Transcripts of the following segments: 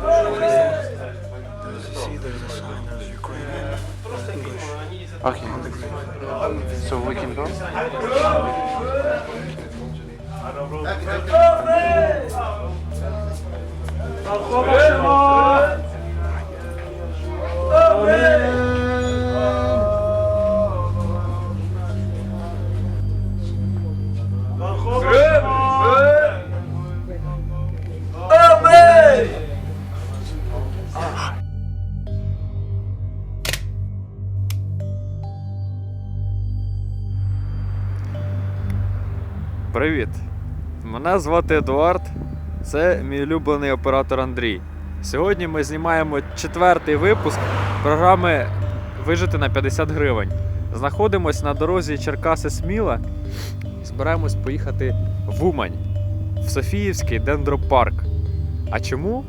There's, a sign, there's Ukrainian, Okay. So we can go? Okay. Привіт! Мене звати Едуард. Це мій улюблений оператор Андрій. Сьогодні ми знімаємо четвертий випуск програми Вижити на 50 гривень. Знаходимось на дорозі Черкаси Сміла і збираємось поїхати в Умань, в Софіївський дендропарк. А чому?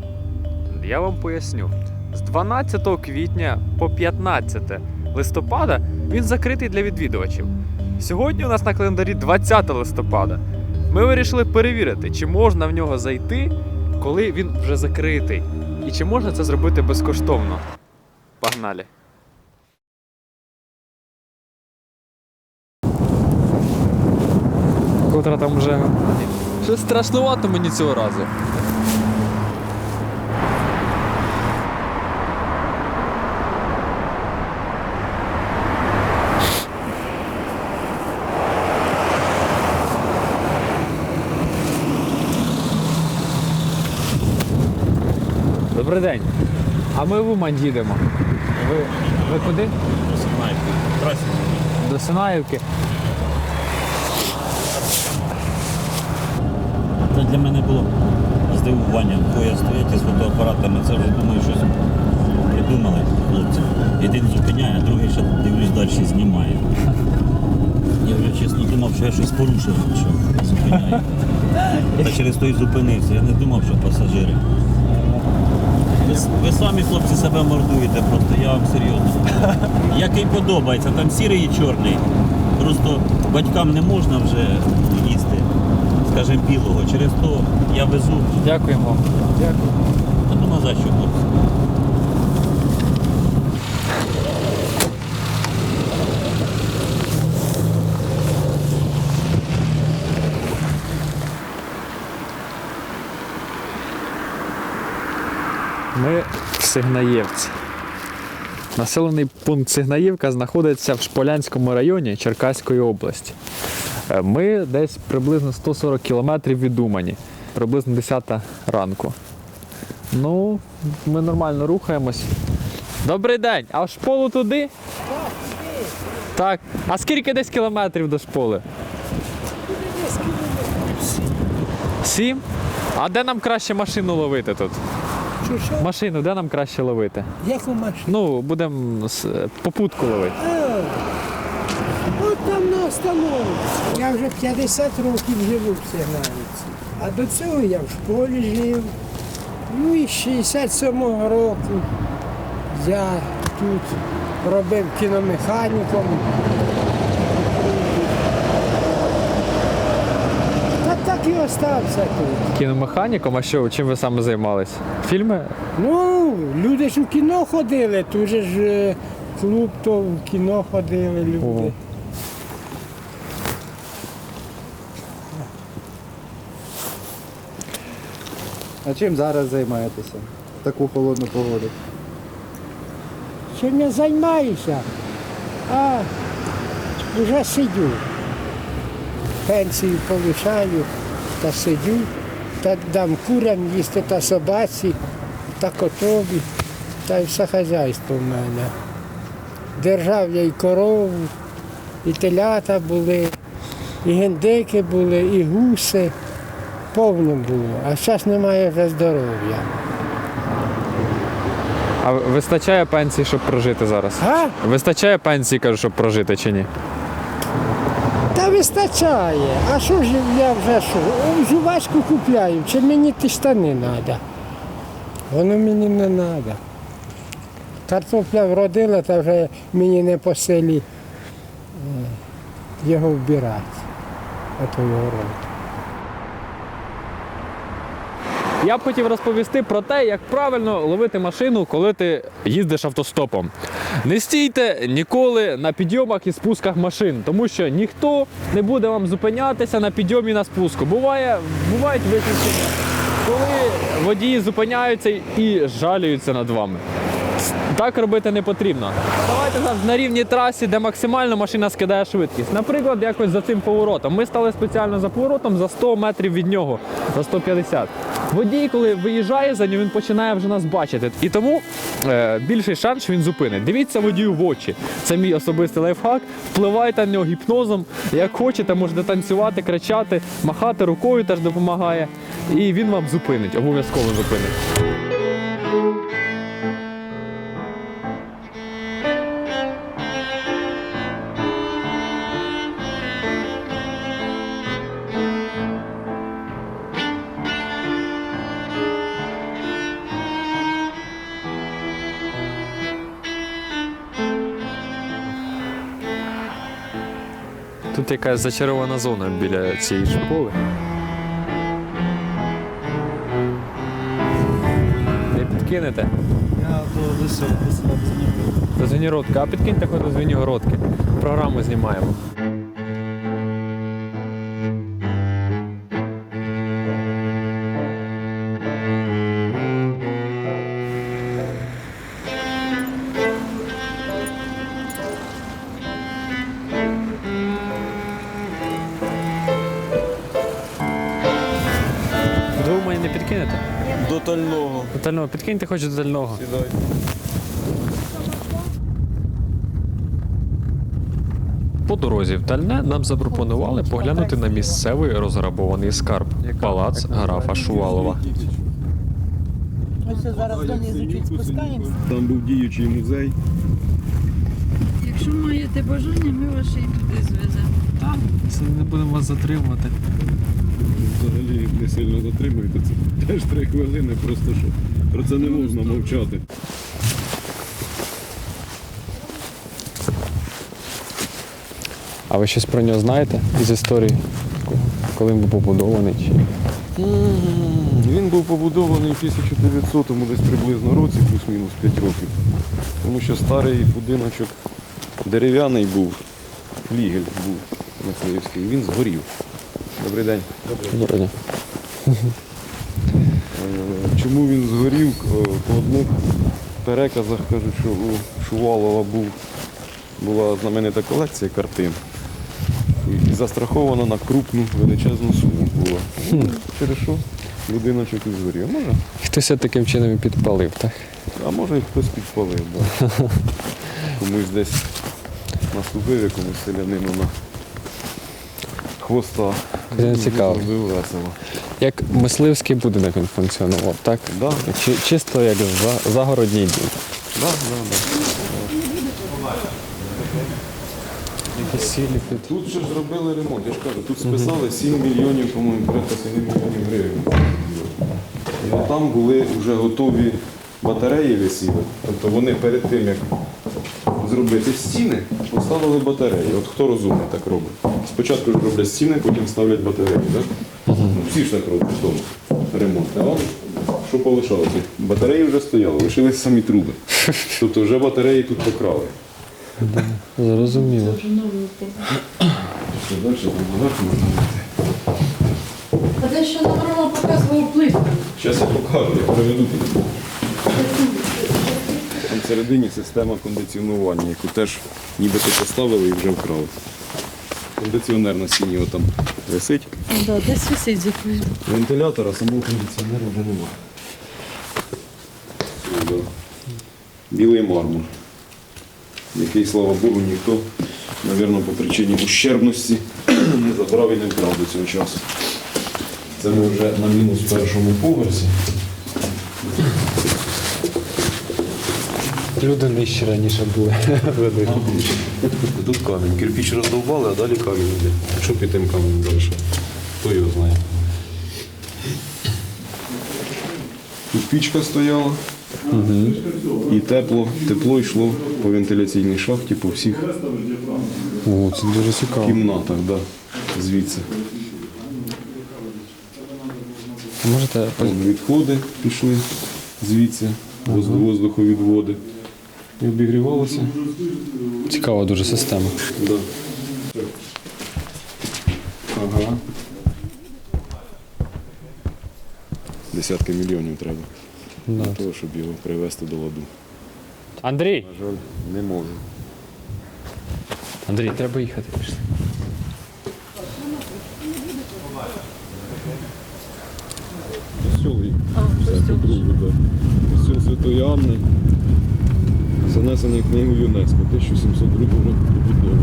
Я вам поясню. З 12 квітня по 15 листопада він закритий для відвідувачів. Сьогодні у нас на календарі 20 листопада. Ми вирішили перевірити, чи можна в нього зайти, коли він вже закритий, і чи можна це зробити безкоштовно. Погнали! Котра там вже. Щось страшнувато мені цього разу. Добрий день. А ми в Умань їдемо. Ви, ви куди? До Синаївки. До Синаївки. Це для мене було здивуванням. Двоє стоять із фотоапаратами. Це вже думаю, щось придумали хлопці. Один зупиняє, а другий ще дивлюсь далі знімає. Я вже чесно думав, що я щось порушив, що зупиняє. Та через той зупинився. Я не думав, що пасажири. Ви, самі хлопці себе мордуєте, просто я вам серйозно. Який подобається, там сірий і чорний. Просто батькам не можна вже їсти, скажімо, білого. Через то я везу. Дякуємо. Дякуємо. А ну за що, хлопці? Ми в Сигнаєвці. Населений пункт Сигнаєвка знаходиться в Шполянському районі Черкаської області. Е, Ми десь приблизно 140 кілометрів від Умані, приблизно 10 ранку. Ну, ми нормально рухаємось. Добрий день! А в шполу туди? Так. А скільки десь кілометрів до шполи? Сім? А де нам краще машину ловити тут? Що, що? Машину, де нам краще ловити? Яку машину? Ну, будемо попутку ловити. А, от там на остановці. Я вже 50 років живу в Сигналівці. А до цього я в школі жив. Ну і з 67-го року я тут робив кіномеханіком. Та і тут. Кіномеханіком, а що, чим ви саме займались? Фільми? Ну, люди ж у кіно ходили, тут же ж е, клуб, то в кіно ходили люди. Ого. А чим зараз займаєтеся в таку холодну погоду? Чим я займаюся? А вже сидю. Пенсію повишаю та сидю, та дам курям їсти та собаці, та котові, та й все хазяйство в мене. Держав я і корову, і телята були, і гендики були, і гуси. Повно було. А зараз немає вже здоров'я. А вистачає пенсії, щоб прожити зараз? А? Вистачає пенсії, кажу, щоб прожити чи ні? Та вистачає. А що ж я вже що? Жувачку купляю, чи мені ті штани треба? Воно мені не треба. Картопля вродила, та вже мені не по селі е, його вбирати. Я б хотів розповісти про те, як правильно ловити машину, коли ти їздиш автостопом. Не стійте ніколи на підйомах і спусках машин, тому що ніхто не буде вам зупинятися на підйомі на спуску. Буває, бувають виключення, коли водії зупиняються і жалюються над вами. Так робити не потрібно. Ставайте завжди на рівній трасі, де максимально машина скидає швидкість. Наприклад, якось за цим поворотом. Ми стали спеціально за поворотом за 100 метрів від нього, за 150. Водій, коли виїжджає за нього, він починає вже нас бачити. І тому е, більший шанс, він зупинить. Дивіться водію в очі. Це мій особистий лайфхак. Впливайте на нього гіпнозом. Як хочете, можете танцювати, кричати, махати рукою теж допомагає. І він вам зупинить, обов'язково зупинить. Тут якась зачарована зона біля цієї школи. Не підкинете? Я до десь До Звенігородки. А підкиньте хоч до Звенігородки. Програму знімаємо. Підкиньте хоч до дального. По дорозі в Тальне нам запропонували поглянути на місцевий розграбований скарб палац графа Шувалова. Ось зараз донизу чуть спускаємося. Там був діючий музей. Якщо маєте бажання, ми вас ще й туди звеземо. Це не будемо вас затримувати. Взагалі не сильно затримуєте. Це теж три хвилини, просто що. Про це не можна мовчати. А ви щось про нього знаєте із історії? Коли він був побудований? Чи... Він був побудований в 1900-му десь приблизно році, плюс-мінус 5 років. Тому що старий будиночок дерев'яний був, флігель був мисливський, він згорів. Добрий день. Доброго. Е, Чому він згорів? Е, По одних переказах кажуть, що у Шувалова був, була знаменита колекція картин. І- застрахована на крупну величезну суму була. Через що будиночок і згорів. Може, Хтось таким чином і підпалив, так? а може і хтось підпалив. Да. Комусь десь наступив якомусь селянину на хвоста. Це цікаво. Як мисливський будинок він функціонував, так? Да, Чи, чисто як за, загородній дім. да, да, да. Якісь сілі під. Тут ще зробили ремонт, я ж кажу, тут списали 7 мільйонів, по-моєму, порядка 7 мільйонів гривень. І там були вже готові батареї висіли. Тобто вони перед тим, як зробити стіни, поставили батареї. От хто розумний так робить. Spочатку ж роблять стіни, потім ставлять батареї. Так? Ну, всі ж так роблять в тому ремонт. А вам що полишалося? Батареї вже стояли, лишились самі труби. Тобто вже батареї тут покрали. Зрозуміло. Що далі? Можна йти. А те, що нам Рома показував плитку. Зараз я покажу, я проведу тут. Там всередині система кондиціонування, яку теж нібито поставили і вже вкрали. Кондиціонер на стіні отам висить. Да, десь висить за. Вентилятора, самого кондиціонера вже немає. Сюди. Білий мармур, який, слава Богу, ніхто, мабуть, по причині ущербності не забрав і не вкрав до цього часу. Це ми вже на мінус першому поверсі. Люди нижче раніше були. Тут камінь. Кирпіч роздовбали, а далі камінь йде. Що під тим каменем далі? Хто його знає? Тут пічка стояла. І тепло, тепло йшло по вентиляційній шахті, по всіх О, це дуже цікаво. кімнатах, да, звідси. Можете відходи пішли звідси, воз- воздуховідводи. І обігрівалося. цікава дуже система. Да. Ага. Десятки мільйонів треба для того, щоб його привести до ладу. Андрій! На жаль, не можу. Андрій, треба їхати. Пішли. Костюл і все по Занесений в книгу ЮНЕСКО 1702 року побудови.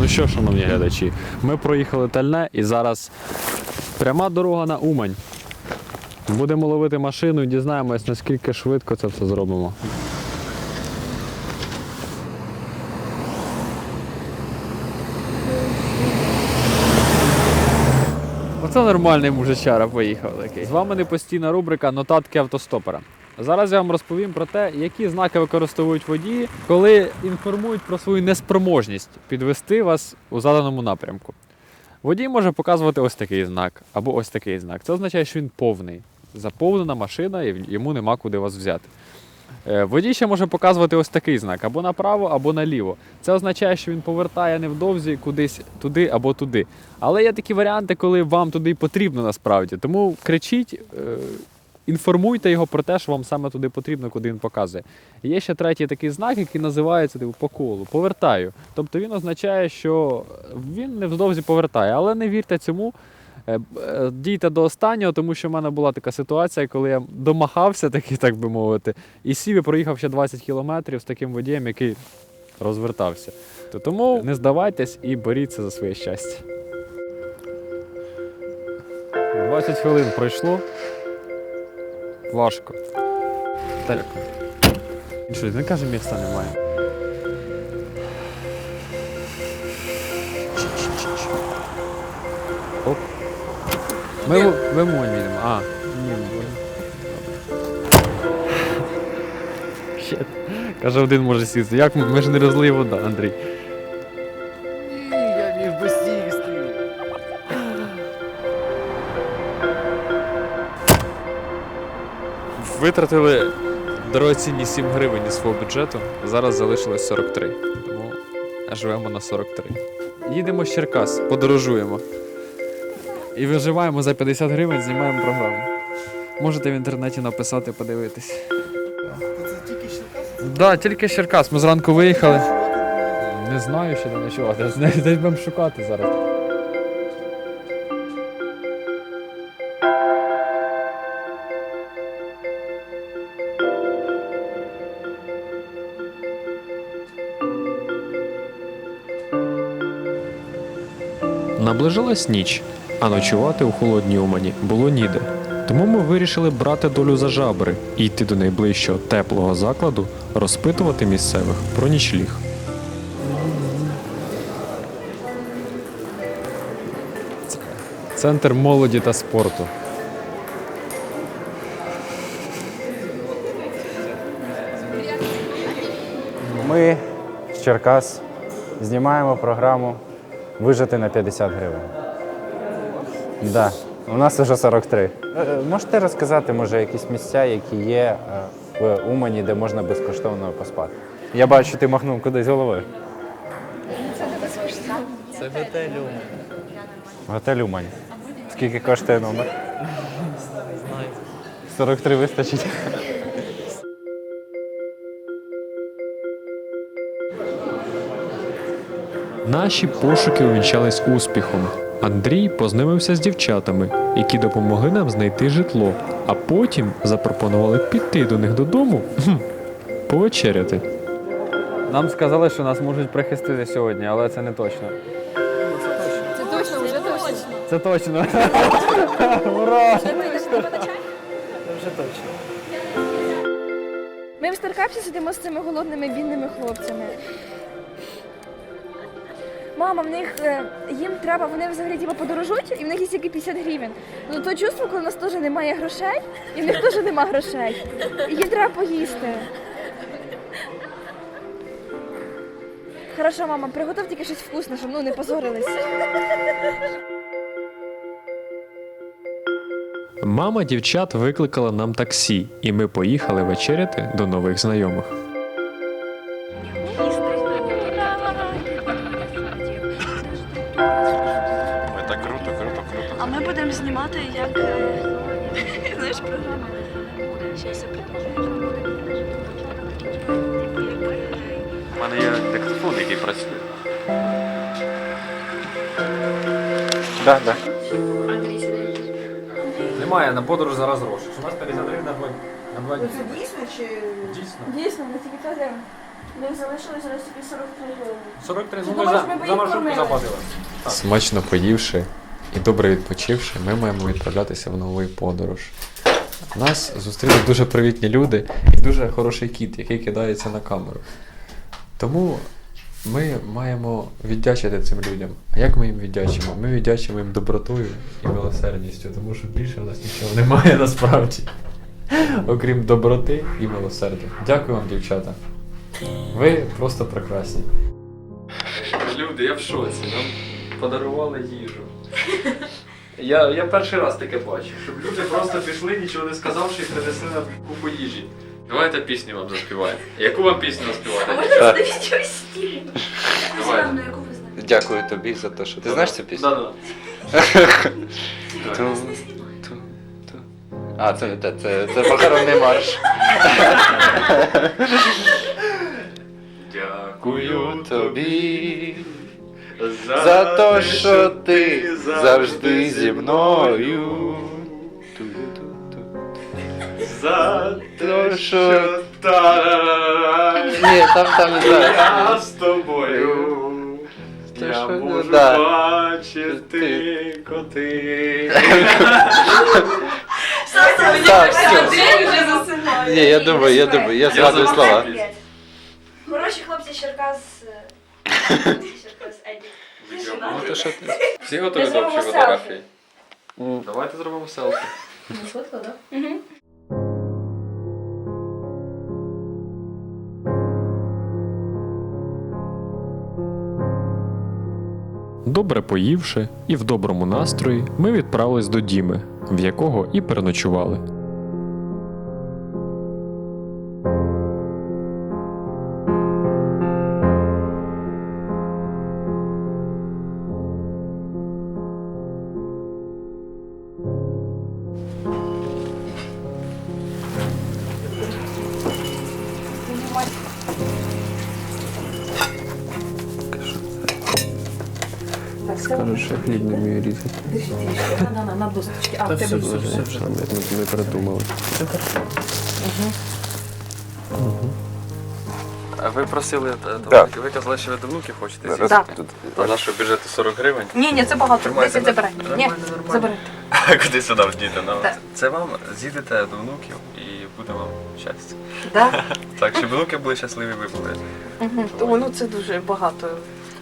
Ну що, шановні глядачі, ми проїхали Тальне і зараз пряма дорога на Умань. Будемо ловити машину і дізнаємось, наскільки швидко це все зробимо. Оце нормальний мужичара поїхав такий. З вами непостійна рубрика Нотатки автостопера. Зараз я вам розповім про те, які знаки використовують водії, коли інформують про свою неспроможність підвести вас у заданому напрямку. Водій може показувати ось такий знак або ось такий знак. Це означає, що він повний. Заповнена машина і йому нема куди вас взяти. Е, Водій ще може показувати ось такий знак або направо, або наліво. Це означає, що він повертає невдовзі кудись туди або туди. Але є такі варіанти, коли вам туди потрібно насправді. Тому кричіть, е, інформуйте його про те, що вам саме туди потрібно, куди він показує. Є ще третій такий знак, який називається типу, по колу. Повертаю. Тобто він означає, що він невдовзі повертає, але не вірте цьому. Е, е, Дійте до останнього, тому що в мене була така ситуація, коли я домахався, таки, так би мовити, і сів і проїхав ще 20 кілометрів з таким водієм, який розвертався. То тому не здавайтесь і боріться за своє щастя. 20 хвилин пройшло. Важко. Так. Що, не каже, місця немає. Оп. Ми в, їдемо. А, ні, ну, Щет. Каже, один може сісти. Як ми? Ми ж не розлий вода, Андрій. Витратили дорогоцінні 7 гривень із свого бюджету. Зараз залишилось 43. Тому живемо на 43. Їдемо з Черкас, подорожуємо. І виживаємо за 50 гривень, знімаємо програму. Можете в інтернеті написати, подивитись. Так, тільки Черкас. Ми зранку виїхали. Не знаю, що де ночувати. Десь будемо шукати зараз. Наближалась ніч, а ночувати у холодній Умані було ніде. Тому ми вирішили брати долю за жабри і йти до найближчого теплого закладу, розпитувати місцевих про нічліг. Центр молоді та спорту. Ми з Черкас знімаємо програму Вижити на 50 гривень. Да. У нас вже 43. Е, Можете розказати, може, якісь місця, які є е, в Умані, де можна безкоштовно поспати? Я бачу, ти махнув кудись головою. Це готель Умань. Готель Умань. Скільки коштує номер? 43 вистачить. Наші пошуки увінчались успіхом. Андрій познайомився з дівчатами, які допомогли нам знайти житло, а потім запропонували піти до них додому повечеряти. Нам сказали, що нас можуть прихистити сьогодні, але це не точно. Це точно, вже точно. Це точно. Ура! Ми в Старкапсі сидимо з цими голодними бідними хлопцями. Мама, в них е, їм треба, вони взагалі типу, подорожують, і в них є тільки 50 гривень. Ну то чувство, коли у нас теж немає грошей, і в них теж немає грошей. І їм треба поїсти. Хорошо, мама, приготуй тільки щось вкусне, щоб ну не позорились. Мама дівчат викликала нам таксі, і ми поїхали вечеряти до нових знайомих. Є який працює. Так, так. Немає на подорож зараз грошей. У нас 50 гривень на два, на два дні. Це дійсно чи Дійсно. дійсно? Ми тільки казали. Не залишилось зараз тільки 43 гривень. 43 Ти ну, ми за, ми за маршрутку кормили? заплатили. Смачно поївши і добре відпочивши, ми маємо відправлятися в нову подорож. Нас зустріли дуже привітні люди і дуже хороший кіт, який кидається на камеру. Тому ми маємо віддячити цим людям. А як ми їм віддячимо? Ми віддячимо їм добротою і милосердністю, тому що більше в нас нічого немає насправді. Окрім доброти і милосердя. Дякую вам, дівчата. Ви просто прекрасні. Люди, я в шоці. Нам подарували їжу. Я, я перший раз таке бачу, щоб люди просто пішли, нічого не сказавши, і принесли нам купу їжі. Давайте пісню вам заспіваємо. Яку вам пісню заспівати? Можна щось стілі? Давай. Яку ви знаєте? Дякую тобі за те, що ти знаєш цю пісню? Да-да. Ту, ту, ту. А, це не те, це, це похоронний марш. Дякую тобі за те, що ти завжди зі мною. Ту-ту-ту. За те, що та Ні, там там не зараз. з тобою. Те, що- да. бачити коти. Так, все. Ні, я думаю, я думаю, я згадую слова. Хороші хлопці з Черкас. е, Черкас Еді. Ну, то що ти? Всі готові Ми до общої зробимо фотографії? Давайте зробимо селфі. Добре поївши і в доброму настрої, ми відправились до Діми, в якого і переночували. Скажу, що хліб не вмію різати. На, на, на досточки. А, в тебе все. Ми, ми придумали. А ви просили, Так. ви казали, що ви до внуків хочете з'їсти. Так. нашого бюджету 40 гривень. Ні, ні, це багато. 10 забирай. нормально, Ні, нормально. забирай. Куди сюди діти? Ну, Так. Це вам з'їдете до внуків і буде вам щастя. Да? Так, щоб внуки були щасливі, ви були. О, ну це дуже багато.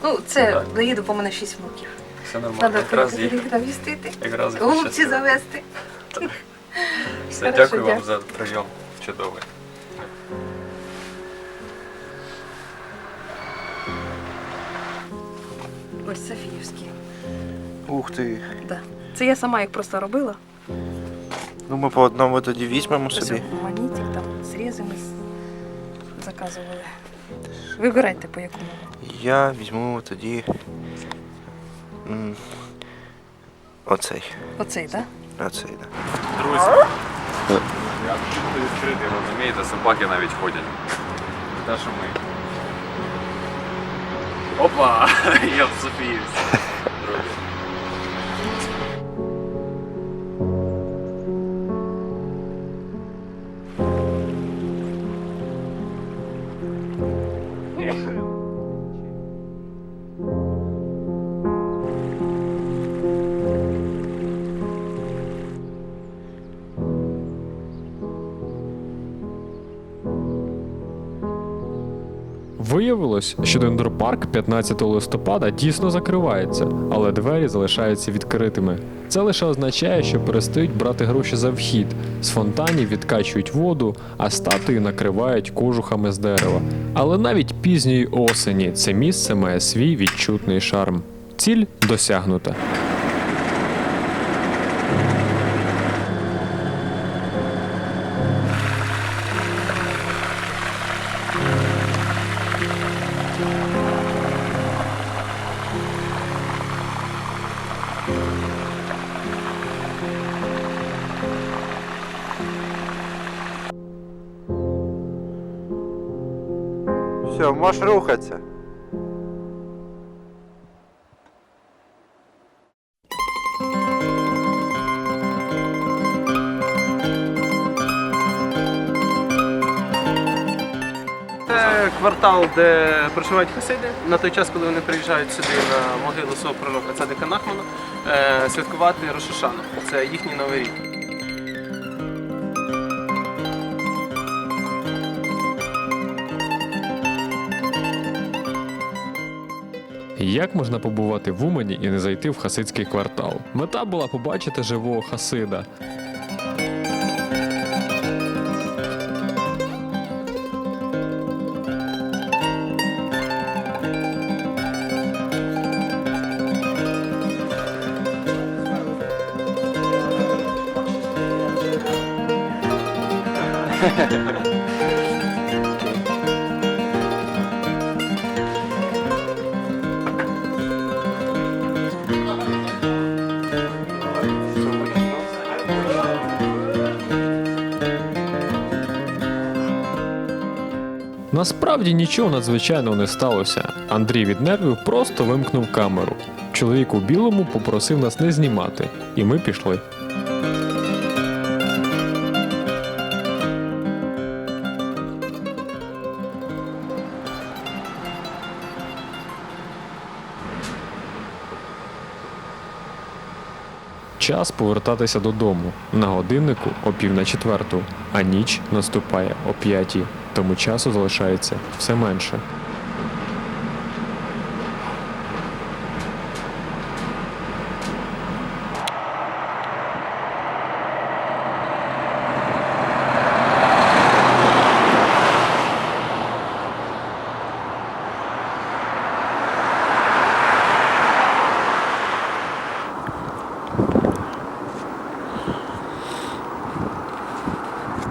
Ну, це Так. доїду, бо в мене 6 внуків. Все нормально. Треба Якраз їх, їх навістити. якраз їх Голубці щасливо. завести. Все, Хорошо, дякую вам дякую. за прийом. Чудовий. Ось Софіївські. Ух ти. Да. Це я сама їх просто робила. Ну ми по одному тоді візьмемо собі. Магнітик, там зрізи ми заказували. Вибирайте по якому. Я візьму тоді. м, Оцей. Оцей, так? Оцей, так. Друзі. Я почув відкритий, розумієте, собаки навіть ходять. Те, що ми. Опа! Я в Софіївці. Yeah. Виявилось, що дендропарк 15 листопада дійсно закривається, але двері залишаються відкритими. Це лише означає, що перестають брати гроші за вхід. З фонтанів відкачують воду, а статуї накривають кожухами з дерева. Але навіть пізньої осені це місце має свій відчутний шарм. Ціль досягнута. Можеш рухатися. Це квартал, де проживають хасиди. На той час, коли вони приїжджають сюди на могилу свого пророка Цадика Нахмана, е, святкувати Рошашану. Це їхній новий рік. Як можна побувати в Умані і не зайти в хасидський квартал? Мета була побачити живого хасида. Насправді нічого надзвичайного не сталося. Андрій від нервів просто вимкнув камеру. Чоловік у білому попросив нас не знімати, і ми пішли. Час повертатися додому. На годиннику о пів на четверту, а ніч наступає о п'ятій, тому часу залишається все менше.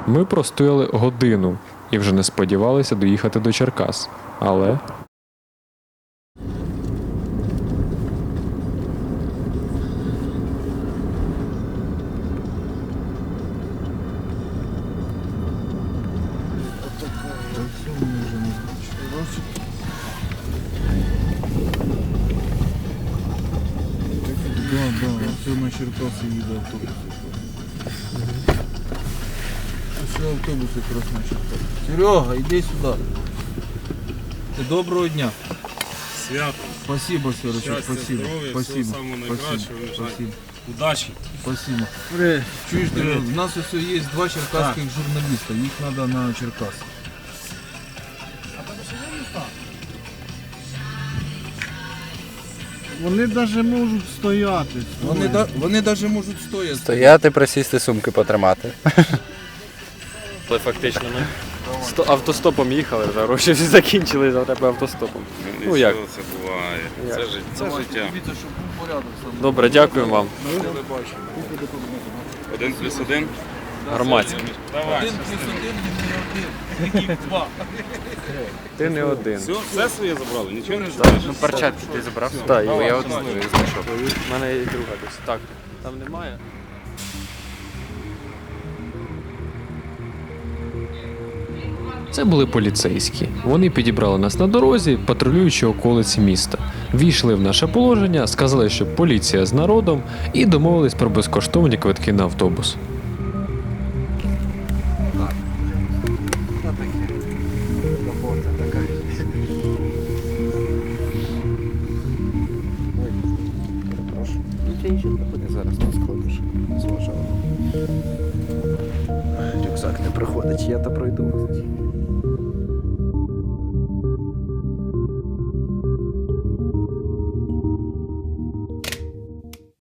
Ми простояли годину і вже не сподівалися доїхати до Черкас. Але іди сюди. Доброго дня. Свято. Спасибо, Сережа, Щастя, спасибо. здоров'я, спасибо. самого найкращого, спасибо. вважаю. спасибо. Удачі. Спасибо. Чуєш, ти, в нас ось є два черкаських журналіста, їх треба на Черкаси. Вони навіть можуть стояти. Вони, да, вони навіть можуть стояти. Стояти, присісти, сумки потримати. Але фактично ми сто- автостопом їхали, вже гроші всі закінчились, а тебе автостопом. Ну як? Це буває. Як? Це, жит- це життя. Добре, дякуємо вам. Один плюс один. Громадський. Один плюс один, він не один. Два. Ти не один. Все, все своє забрали, нічого не чуєш. Ну, перчатки ти забрав? Так, я одну знайшов. У мене є друга десь. Так, там немає. Це були поліцейські. Вони підібрали нас на дорозі, патрулюючи околиці міста. Війшли в наше положення, сказали, що поліція з народом, і домовились про безкоштовні квитки на автобус.